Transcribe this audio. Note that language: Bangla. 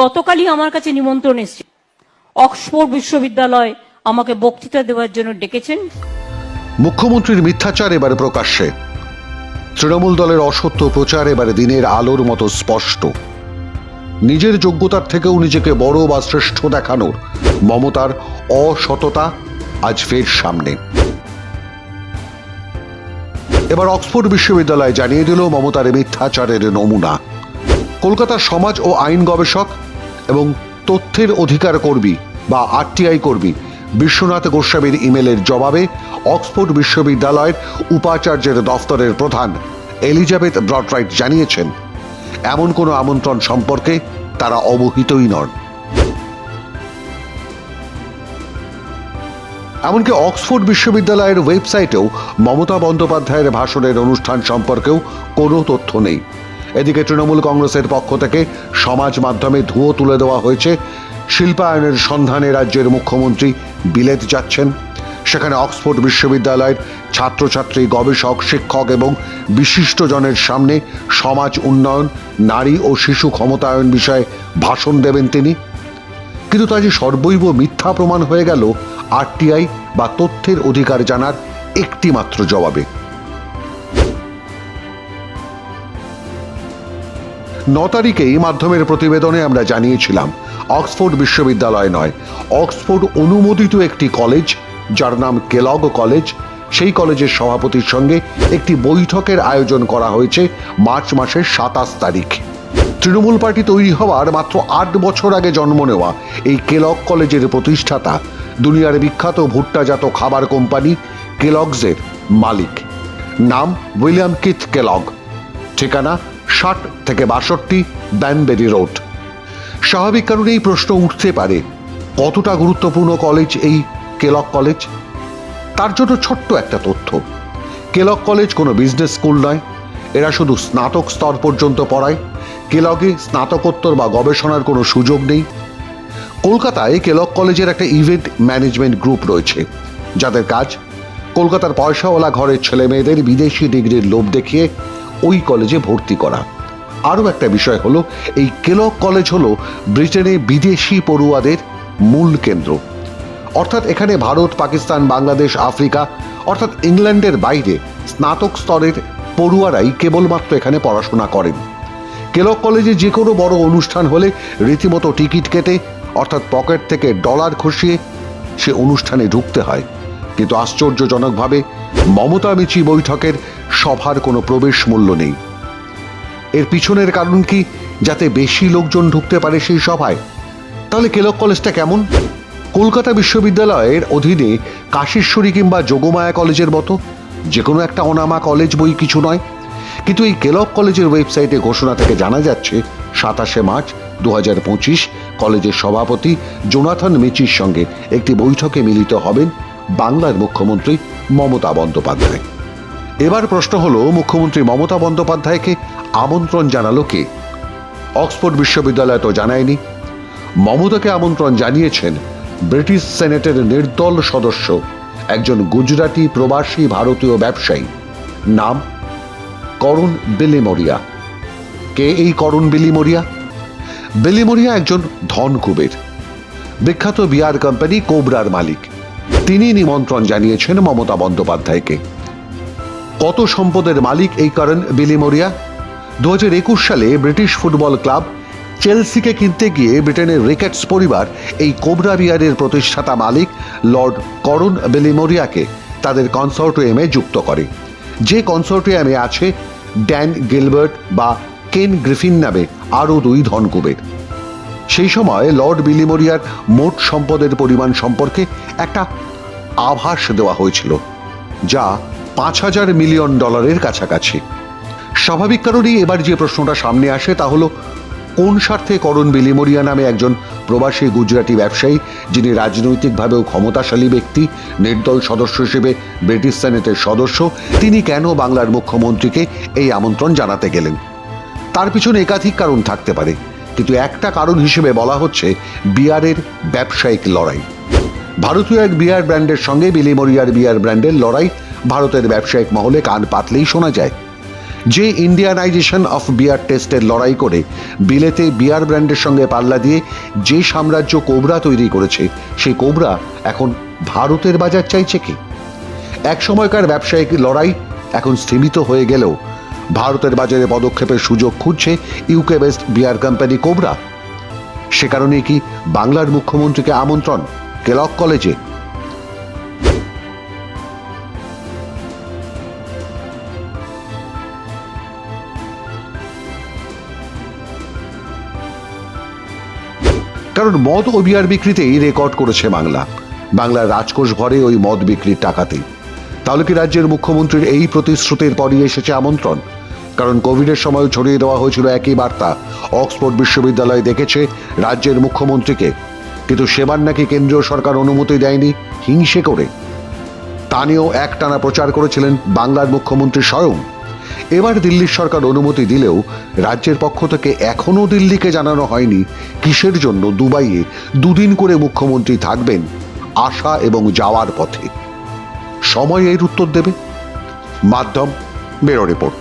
গতকালই আমার কাছে নিমন্ত্রণ এসেছে। অক্সফোর্ড বিশ্ববিদ্যালয় আমাকে বক্তৃতা দেওয়ার জন্য ডেকেছেন। মুখ্যমন্ত্রীর মিথ্যাচার এবারে প্রকাশ্যে। তৃণমূল দলের অসত্য প্রচার এবারে দিনের আলোর মতো স্পষ্ট। নিজের যোগ্যতার থেকেও নিজেকে বড় বা শ্রেষ্ঠ দেখানোর মমতার অসততা আজ ফের সামনে। এবার অক্সফোর্ড বিশ্ববিদ্যালয় জানিয়ে দিল মমতার মিথ্যাচারের নমুনা। কলকাতার সমাজ ও আইন গবেষক এবং তথ্যের অধিকার কর্মী বা আরটিআই কর্মী বিশ্বনাথ গোস্বামীর ইমেলের জবাবে অক্সফোর্ড বিশ্ববিদ্যালয়ের উপাচার্যের দফতরের প্রধান এলিজাবেথ ব্রটরাইট জানিয়েছেন, এমন কোনো আমন্ত্রণ সম্পর্কে তারা অবহিতই নন। এমনকি অক্সফোর্ড বিশ্ববিদ্যালয়ের ওয়েবসাইটেও মমতা বন্দ্যোপাধ্যায়ের ভাষণের অনুষ্ঠান সম্পর্কেও কোনো তথ্য নেই। এদিকে তৃণমূল কংগ্রেসের পক্ষ থেকে সমাজ মাধ্যমে ধুয়ো তুলে দেওয়া হয়েছে। শিল্পায়নের সন্ধানে রাজ্যের মুখ্যমন্ত্রী বিলেত যাচ্ছেন। সেখানে অক্সফোর্ড বিশ্ববিদ্যালয়ের ছাত্রছাত্রী, গবেষক, শিক্ষক এবং বিশিষ্টজনের সামনে সমাজ উন্নয়ন, নারী ও শিশু ক্ষমতায়ন বিষয়ে ভাষণ দেবেন তিনি। কিন্তু তা যে সর্বৈব মিথ্যা প্রমাণ হয়ে গেল, আরটিআই বা তথ্যের অধিকার জানার একটি মাত্র জবাবে। ন তারিখেই মাধ্যমের প্রতিবেদনে আমরা জানিয়েছিলাম, অক্সফোর্ড বিশ্ববিদ্যালয় নয়, অক্সফোর্ড অনুমোদিত একটি কলেজ, যার নাম কেলগ কলেজ। সেই কলেজের সভাপতির সঙ্গে একটি বৈঠকের আয়োজন করা হয়েছে মার্চ মাসের সাতাশ তারিখ। তৃণমূল পার্টি তৈরি হওয়ার মাত্র আট বছর আগে জন্ম নেওয়া এই কেলগ কলেজের প্রতিষ্ঠাতা, দুনিয়ার বিখ্যাত ভুট্টাজাত খাবার কোম্পানি কেলগসের মালিক। নাম উইলিয়াম কিথ কেলগ। ঠিকানা ষাট থেকে বাষট্টি ব্যানবেরি রোড। স্বাভাবিক কারণেই প্রশ্ন উঠতে পারে, কতটা গুরুত্বপূর্ণ কলেজ এই কেলক কলেজ? তার জন্য ছোট্ট একটা তথ্য। কেলক কলেজ কোনো বিজনেস স্কুল নয়, এরা শুধু স্নাতক স্তর পর্যন্ত পড়ায়, কেলগে স্নাতকোত্তর বা গবেষণার কোনো সুযোগ নেই। কলকাতায় কেলক কলেজের একটা ইভেন্ট ম্যানেজমেন্ট গ্রুপ রয়েছে, যাদের কাজ কলকাতার পয়সাওয়ালা ঘরের ছেলে মেয়েদের বিদেশি ডিগ্রির লোভ দেখিয়ে ওই কলেজে ভর্তি করা। আরও একটা বিষয় হলো, এই কেলক কলেজ হলো ব্রিটেনে বিদেশি পড়ুয়াদের মূল কেন্দ্র। অর্থাৎ এখানে ভারত, পাকিস্তান, বাংলাদেশ, আফ্রিকা, অর্থাৎ ইংল্যান্ডের বাইরে স্নাতক স্তরের পড়ুয়ারাই কেবলমাত্র এখানে পড়াশোনা করেন। কেলক কলেজে যে কোনো বড় অনুষ্ঠান হলে রীতিমতো টিকিট কেটে, অর্থাৎ পকেট থেকে ডলার খসিয়ে সে অনুষ্ঠানে ঢুকতে হয়। কিন্তু আশ্চর্যজনকভাবে মমতা মিচি বৈঠকের সভার কোনো প্রবেশ মূল্য নেই। এর পিছনের কারণ কি? যাতে বেশি লোকজন ঢুকতে পারে সেই সভায়? তাহলে কেলক কলেজটা কেমন? কলকাতা বিশ্ববিদ্যালয়ের অধীনে কাশীশ্বরী কিংবা যোগমায়া কলেজের মতো যে কোনো একটা অনামা কলেজ বই কিছু নয়। কিন্তু এই কেলক কলেজের ওয়েবসাইটে ঘোষণা থেকে জানা যাচ্ছে, সাতাশে মার্চ দু কলেজের সভাপতি জোনাথন মিচির সঙ্গে একটি বৈঠকে মিলিত হবেন বাংলার মুখ্যমন্ত্রী মমতা বন্দ্যোপাধ্যায়। এবার প্রশ্ন হলো, মুখ্যমন্ত্রী মমতা বন্দ্যোপাধ্যায়কে আমন্ত্রণ জানালো কে? অক্সফোর্ড বিশ্ববিদ্যালয় তো জানায়নি। মমতাকে আমন্ত্রণ জানিয়েছেন ব্রিটিশ সেনেটের নির্দল সদস্য, একজন গুজরাটি প্রবাসী ভারতীয় ব্যবসায়ী। নাম? করুণ বিলিমরিয়া। কে এই করুণ বিলিমরিয়া? বিলিমরিয়া একজন ধন কুবের। বিখ্যাত বিয়ার কোম্পানি কোবরার মালিক। তিনি নিমন্ত্রণ জানিয়েছেন মমতা বন্দ্যোপাধ্যায়কে। কত সম্পদের মালিক এই কারণ বিলিমরিয়া দু হাজার একুশ সালে ব্রিটিশ ফুটবল ক্লাব চেলসিকে কিনতে গিয়ে ব্রিটেনের রিকেটস পরিবার এই কোবরা বিয়ারের প্রতিষ্ঠাতা মালিক লর্ড করুণ বেলিমোরিয়াকে তাদের কনসর্টিয়ামে যুক্ত করে। যে কনসর্টিয়ামে আছে ড্যান গিলবার্ট বা কেন গ্রিফিন নামে আরও দুই ধনকুবের। সেই সময় লর্ড বিলিমোরিয়ার মোট সম্পদের পরিমাণ সম্পর্কে একটা আভাস দেওয়া হয়েছিল, যা পাঁচ হাজার মিলিয়ন ডলারের কাছাকাছি। স্বাভাবিক কারণেই এবার যে প্রশ্নটা সামনে আসে তা হলো, কোন স্বার্থে করণ বিলিমরিয়া নামে একজন প্রবাসী গুজরাটি ব্যবসায়ী, যিনি রাজনৈতিকভাবেও ক্ষমতাশালী ব্যক্তি, নির্দল সদস্য হিসেবে ব্রিটিশ সেনেটের সদস্য, তিনি কেন বাংলার মুখ্যমন্ত্রীকে এই আমন্ত্রণ জানাতে গেলেন? তার পিছনে একাধিক কারণ থাকতে পারে, কিন্তু একটা কারণ হিসেবে বলা হচ্ছে বিয়ারের ব্যবসায়িক লড়াই। ভারতীয় এক বিয়ার ব্র্যান্ডের সঙ্গে বিলিমরিয়ার বিয়ার ব্র্যান্ডের লড়াই ভারতের ব্যবসায়িক মহলে কান পাতলেই শোনা যায়। যে ইন্ডিয়ানাইজেশন অফ বিয়ার টেস্টের লড়াই করে, বিলেতে বিয়ার ব্র্যান্ডের সঙ্গে পাল্লা দিয়ে যে সাম্রাজ্য কোবরা তৈরি করেছে, সেই কোবরা এখন ভারতের বাজার চাইছে কি? এক সময়কার ব্যবসায়িক লড়াই এখন স্থিমিত হয়ে গেলেও ভারতের বাজারে পদক্ষেপের সুযোগ খুঁজছে UK best beer company Cobra. সে কারণে কি বাংলার মুখ্যমন্ত্রীকে আমন্ত্রণ? কেলক কলেজে কারণ মদ ও বিয়ার বিক্রিতেই রেকর্ড করেছে বাংলা। বাংলার রাজকোষ ভরে ওই মদ বিক্রির টাকাতেই। তাহলে কি রাজ্যের মুখ্যমন্ত্রীর এই প্রতিশ্রুতির পরই এসেছে আমন্ত্রণ? কারণ কোভিডের সময় ছড়িয়ে দেওয়া হয়েছিল একই বার্তা। অক্সফোর্ড বিশ্ববিদ্যালয় দেখেছে রাজ্যের মুখ্যমন্ত্রীকে। কিন্তু সেবার নাকি কেন্দ্রীয় সরকার অনুমতি দেয়নি হিংসে করে। তা নিয়েও একটানা প্রচার করেছিলেন বাংলার মুখ্যমন্ত্রী স্বয়ং। এবার দিল্লির সরকার অনুমতি দিলেও রাজ্যের পক্ষ থেকে এখনও দিল্লিকে জানানো হয়নি কিসের জন্য দুবাইয়ে দুদিন করে মুখ্যমন্ত্রী থাকবেন আসা এবং যাওয়ার পথে। সময় এর উত্তর দেবে। মাধ্যম বেরো রিপোর্ট।